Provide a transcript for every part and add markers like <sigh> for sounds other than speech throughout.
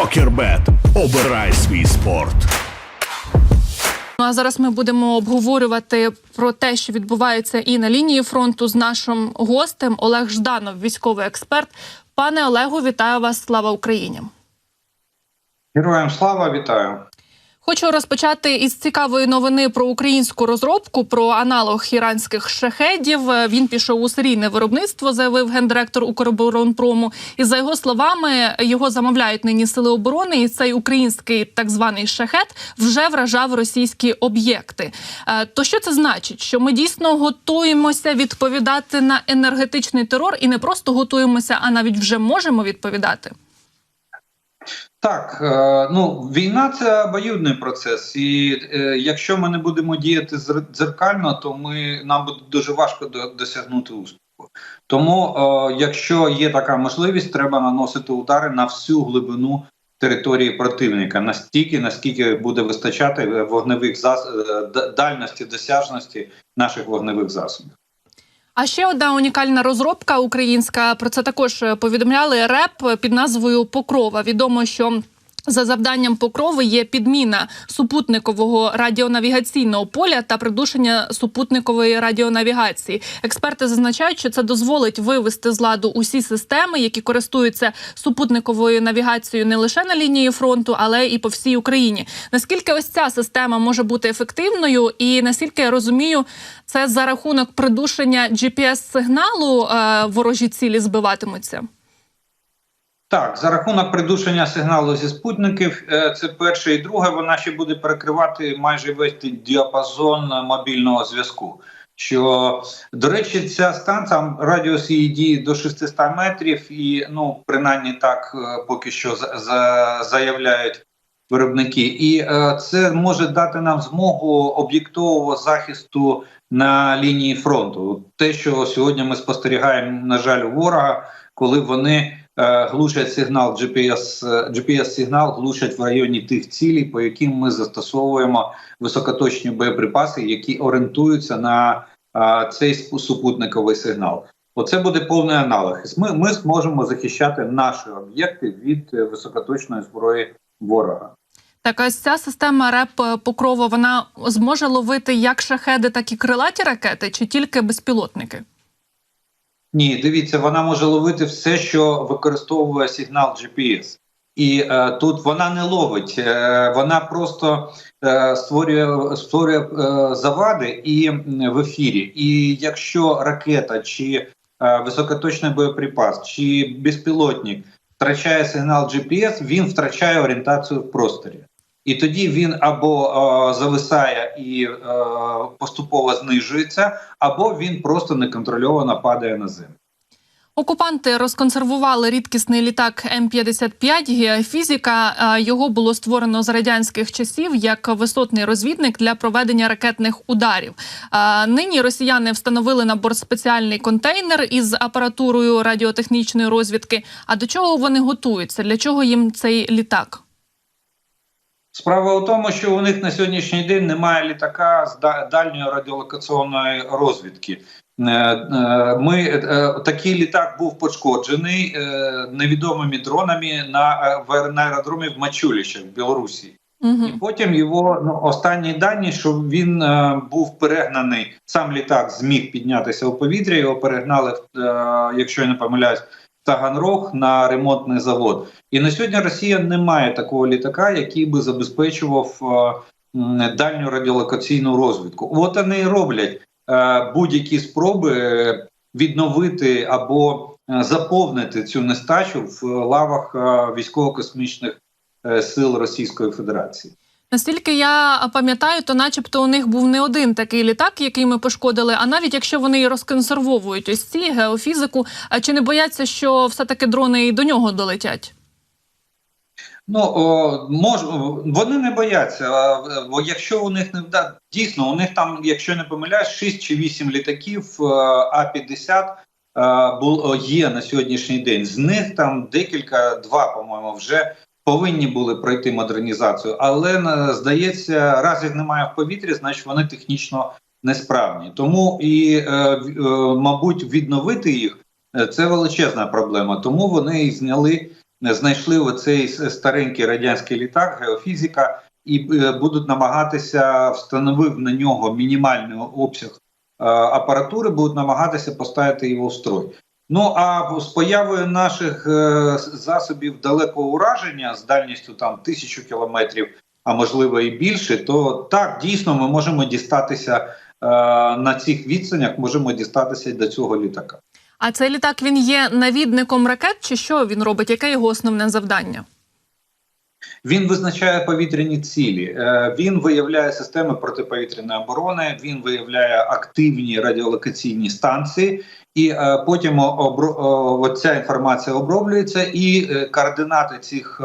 Покербет. Обирай свій спорт. Ну а зараз ми будемо обговорювати про те, що відбувається і на лінії фронту з нашим гостем Олег Жданов, військовий експерт. Пане Олегу, вітаю вас! Слава Україні! Героям слава вітаю. Хочу розпочати із цікавої новини про українську розробку про аналог іранських шахедів. Він пішов у серійне виробництво, заявив гендиректор Укроборонпрому. І за його словами, його замовляють нині сили оборони. І цей український так званий шахет вже вражав російські об'єкти. Е, То що це значить? Що ми дійсно готуємося відповідати на енергетичний терор і не просто готуємося, а навіть вже можемо відповідати. Так, е, ну війна це обоюдний процес, і е, якщо ми не будемо діяти дзеркально, то ми нам буде дуже важко до- досягнути успіху. Тому, е, якщо є така можливість, треба наносити удари на всю глибину території противника, настільки, наскільки буде вистачати вогневих зас... дальності досяжності наших вогневих засобів. А ще одна унікальна розробка українська. Про це також е, повідомляли РЕП під назвою Покрова. Відомо, що за завданням покрови є підміна супутникового радіонавігаційного поля та придушення супутникової радіонавігації. Експерти зазначають, що це дозволить вивести з ладу усі системи, які користуються супутниковою навігацією не лише на лінії фронту, але і по всій Україні. Наскільки ось ця система може бути ефективною, і наскільки я розумію, це за рахунок придушення GPS-сигналу е, ворожі цілі збиватимуться. Так, за рахунок придушення сигналу зі спутників, е, це перше і друге. Вона ще буде перекривати майже весь діапазон мобільного зв'язку. Що до речі, ця станція радіус її дії до 600 метрів, і ну принаймні так е, поки що за, за, заявляють виробники, і е, це може дати нам змогу об'єктового захисту на лінії фронту. Те, що сьогодні ми спостерігаємо, на жаль, ворога, коли вони глушать сигнал GPS, е, GPS-сигнал глушать в районі тих цілей, по яким ми застосовуємо високоточні боєприпаси, які орієнтуються на е, цей супутниковий сигнал. Оце буде повний аналог. Ми, ми зможемо захищати наші об'єкти від е, високоточної зброї ворога. Так, ось ця система РЕП е, Покрова вона зможе ловити як шахеди, так і крилаті ракети, чи тільки безпілотники? Ні, дивіться, вона може ловити все, що використовує сигнал GPS. І е, тут вона не ловить, е, вона просто е, створює, створює е, завади і в ефірі. І якщо ракета чи е, високоточний боєприпас, чи безпілотник втрачає сигнал GPS, він втрачає орієнтацію в просторі. І тоді він або е, зависає і е, поступово знижується, або він просто неконтрольовано падає на землю. Окупанти розконсервували рідкісний літак М-55 «Геофізіка». Його було створено з радянських часів як висотний розвідник для проведення ракетних ударів. Нині росіяни встановили на борт спеціальний контейнер із апаратурою радіотехнічної розвідки. А до чого вони готуються? Для чого їм цей літак? Справа у тому, що у них на сьогоднішній день немає літака з дальньої радіолокаційної розвідки. Е, е, Ми е, такий літак був пошкоджений невідомими дронами на, в- на аеродромі в Мачуліще в Білорусі. Угу. І потім його ну, останні дані, що він е, був перегнаний. Сам літак зміг піднятися у повітря. Його перегнали, е, якщо я не помиляюсь, Таганрог на ремонтний завод. І на сьогодні Росія не має такого літака, який би забезпечував е, дальню радіолокаційну розвідку. От вони і роблять е, будь-які спроби е, відновити або заповнити цю нестачу в лавах військово-космічних сил Російської Федерації. Наскільки я пам'ятаю, то начебто у них був не один такий літак, який ми пошкодили. А навіть якщо вони розконсервовують ось ці геофізику, а чи не бояться, що все-таки дрони і до нього долетять? Ну о, мож, вони не бояться. Бо якщо у них не вда дійсно, у них там, якщо не помиляюсь, 6 чи 8 літаків е, А-50 е, є на сьогоднішній день. З них там декілька, два, по-моєму, вже повинні були пройти модернізацію. Але е, здається, раз їх немає в повітрі, значить вони технічно несправні. Тому і, е, е, мабуть, відновити їх е, це величезна проблема. Тому вони і зняли знайшли оцей старенький радянський літак, геофізика, і будуть намагатися встановив на нього мінімальний обсяг апаратури, будуть намагатися поставити його в строй. Ну а з появою наших е, засобів далекого ураження з дальністю там тисячу кілометрів, а можливо і більше, то так дійсно ми можемо дістатися е, на цих відстанях, можемо дістатися до цього літака. А цей літак він є навідником ракет, чи що він робить? Яке його основне завдання? Він визначає повітряні цілі. Е, Він виявляє системи протиповітряної оборони. Він виявляє активні радіолокаційні станції, і е, потім оця інформація оброблюється, і е, координати цих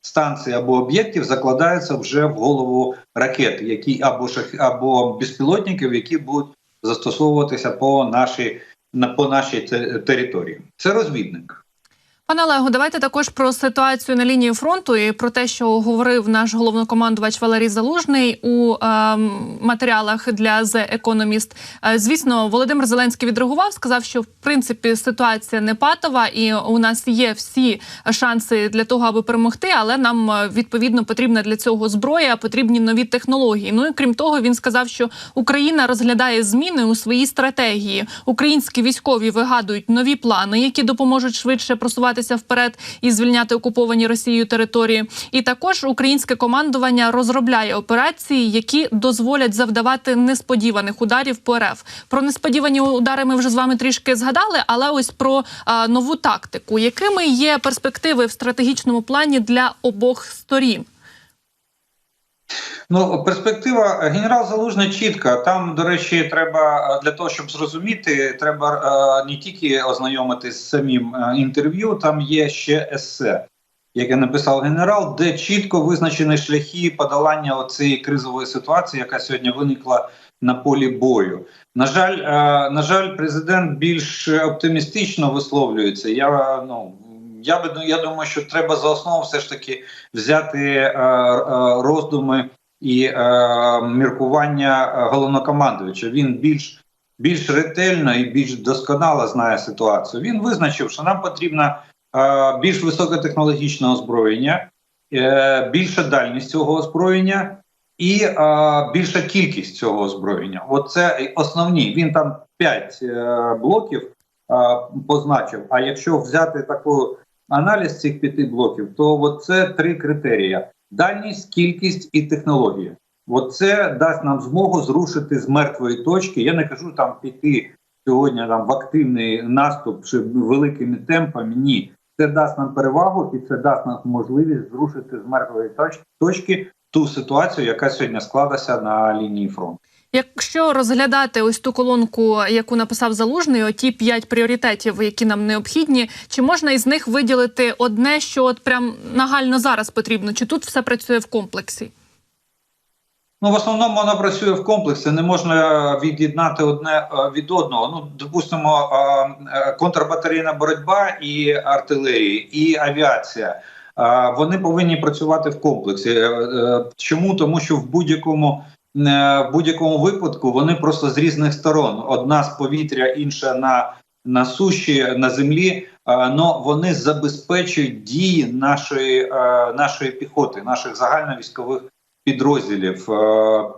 станцій або об'єктів закладаються вже в голову ракет, які або шах... або безпілотників, які будуть застосовуватися по нашій на по нашій території. Це розвідник. Пане Олегу, давайте також про ситуацію на лінії фронту і про те, що говорив наш головнокомандувач Валерій Залужний у ем, матеріалах для The Economist. Е, Звісно, Володимир Зеленський відреагував, сказав, що в принципі ситуація не патова, і у нас є всі шанси для того, аби перемогти. Але нам е, відповідно потрібна для цього зброя, потрібні нові технології. Ну і крім того, він сказав, що Україна розглядає зміни у своїй стратегії. Українські військові вигадують нові плани, які допоможуть швидше просуватися вперед і звільняти окуповані Росією території. І також українське командування розробляє операції, які дозволять завдавати несподіваних ударів по РФ. Про несподівані удари ми вже з вами трішки згадали, але ось про а, нову тактику. Якими є перспективи в стратегічному плані для обох сторін? Ну, перспектива генерал Залужний чітка. Там, до речі, треба е, для того, щоб зрозуміти, треба е, не тільки ознайомитись з самим е, інтерв'ю. Там є ще есе, яке написав генерал, де чітко визначені шляхи подолання цієї кризової ситуації, яка сьогодні виникла на полі бою. На жаль, е, на жаль, президент більш оптимістично висловлюється. Я ну. Я би я думаю, що треба за основу все ж таки взяти е, е, роздуми і е, міркування головнокомандуюча. Він більш більш ретельно і більш досконало знає ситуацію. Він визначив, що нам потрібно більш високотехнологічне озброєння, більша дальність цього озброєння і е, більша кількість цього озброєння. Оце основні. Він там 5 е, блоків е, позначив. А якщо взяти таку аналіз цих п'яти блоків, то от це три критерії: дальність, кількість і технологія. От це дасть нам змогу зрушити з мертвої точки. Я не кажу там піти сьогодні там в активний наступ чи великими темпами. Ні, це дасть нам перевагу, і це дасть нам можливість зрушити з мертвої точки ту ситуацію, яка сьогодні складається на лінії фронту. Якщо розглядати ось ту колонку, яку написав залужний, оті п'ять пріоритетів, які нам необхідні, чи можна із них виділити одне, що от прям нагально зараз потрібно? Чи тут все працює в комплексі? Ну, в основному вона працює в комплексі. Не можна від'єднати одне е, від одного. Ну, допустимо, е, е, контрбатарейна боротьба і артилерія, і авіація. Вони повинні працювати в комплексі. Чому? Тому що в будь-якому в будь-якому випадку вони просто з різних сторон: одна з повітря, інша на, на суші, на землі. але вони забезпечують дії нашої, е, нашої піхоти, наших загальновійськових підрозділів е,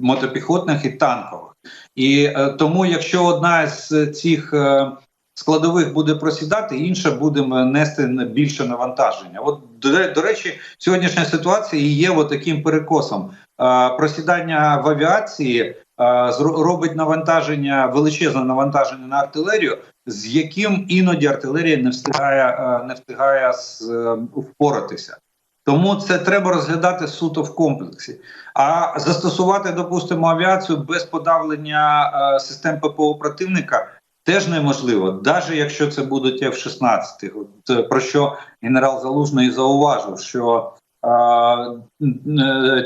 мотопіхотних і танкових. І е, тому, якщо одна з цих е, складових буде просідати, інша буде нести більше навантаження. От до, до речі, сьогоднішня ситуація є таким перекосом. Просідання в авіації робить навантаження, величезне навантаження на артилерію, з яким іноді артилерія не встигає, не встигає е, впоратися. Тому це треба розглядати суто в комплексі. А застосувати, допустимо, авіацію без подавлення е, систем ППО противника теж неможливо, навіть якщо це будуть F-16. От, е, про що генерал Залужний зауважив, що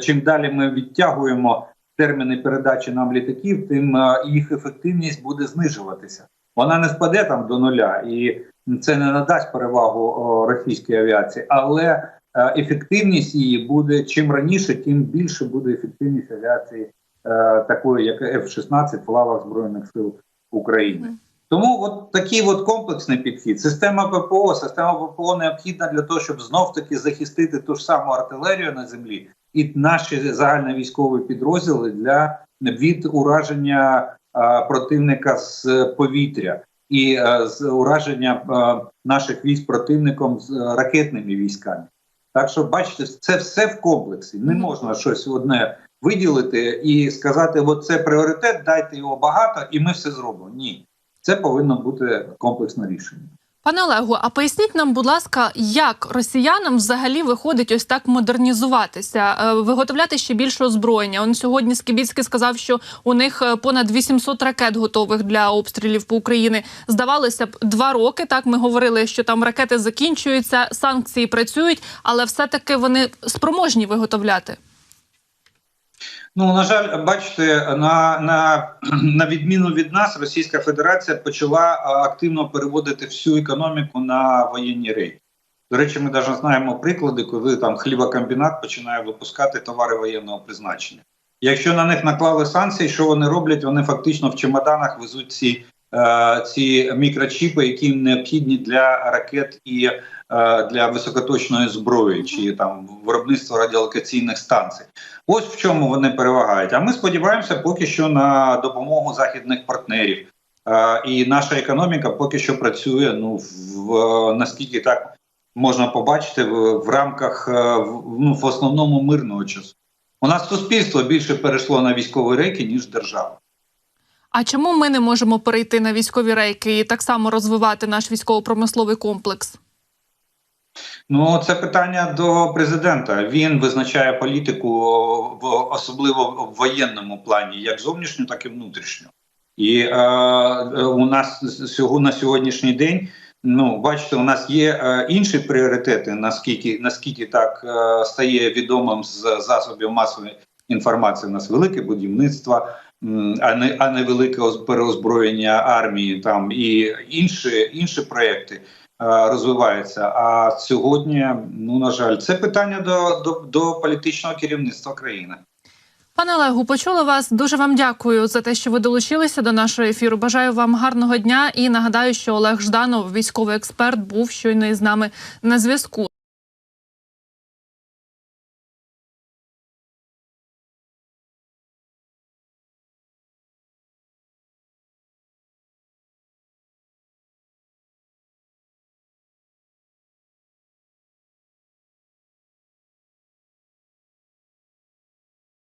чим далі ми відтягуємо терміни передачі нам літаків, тим е, їх ефективність буде знижуватися. Вона не спаде там до нуля, і це не надасть перевагу російській авіації, але е, ефективність її буде чим раніше, тим більше буде ефективність авіації е, такої, як F-16 в лавах збройних сил України. Тому от такий от комплексний підхід. Система ППО, система ППО необхідна для того, щоб знов таки захистити ту ж саму артилерію на землі і наші загальновійськові підрозділи для від ураження а, противника з повітря і а, з ураження а, наших військ противником з а, ракетними військами. Так що, бачите, це все в комплексі. Не можна щось одне виділити і сказати: от це пріоритет, дайте його багато, і ми все зробимо. Ні, це повинно бути комплексне рішення. Пане Олегу, а поясніть нам, будь ласка, як росіянам взагалі виходить ось так модернізуватися, е, виготовляти ще більше озброєння? Он сьогодні Скібіцький сказав, що у них е, понад 800 ракет готових для обстрілів по Україні. Здавалося б, два роки. Так ми говорили, що там ракети закінчуються, санкції працюють, але все-таки вони спроможні виготовляти. Ну на жаль, бачите, на, на, <clears throat> на відміну від нас, Російська Федерація почала активно переводити всю економіку на воєнні рейки. До речі, ми навіть знаємо приклади, коли там хлібокомбінат починає випускати товари воєнного призначення. Якщо на них наклали санкції, що вони роблять? Вони фактично в чемоданах везуть ці, е, ці мікрочіпи, які необхідні для ракет і е, для високоточної зброї, чи там виробництва радіолокаційних станцій. Ось в чому вони перевагають. А ми сподіваємося поки що на допомогу західних партнерів. Е, і наша економіка поки що працює ну в наскільки так можна побачити в, в рамках е, в, ну, в основному мирного часу. У нас суспільство більше перейшло на військові рейки, ніж держава. А чому ми не можемо перейти на військові рейки і так само розвивати наш військово-промисловий комплекс? Ну, це питання до президента. Він визначає політику в особливо в воєнному плані, як зовнішню, так і внутрішню. І е, у нас на сьогоднішній день. Ну, бачите, у нас є е, інші пріоритети, наскільки наскільки так е, стає відомим з засобів масової інформації. У нас велике будівництво, а не а не велике переозброєння армії, там і інші, інші проекти розвиваються. А сьогодні, ну на жаль, це питання до, до, до політичного керівництва країни. Пане Олегу, почули вас. Дуже вам дякую за те, що ви долучилися до нашого ефіру. Бажаю вам гарного дня і нагадаю, що Олег Жданов, військовий експерт, був щойно із нами на зв'язку.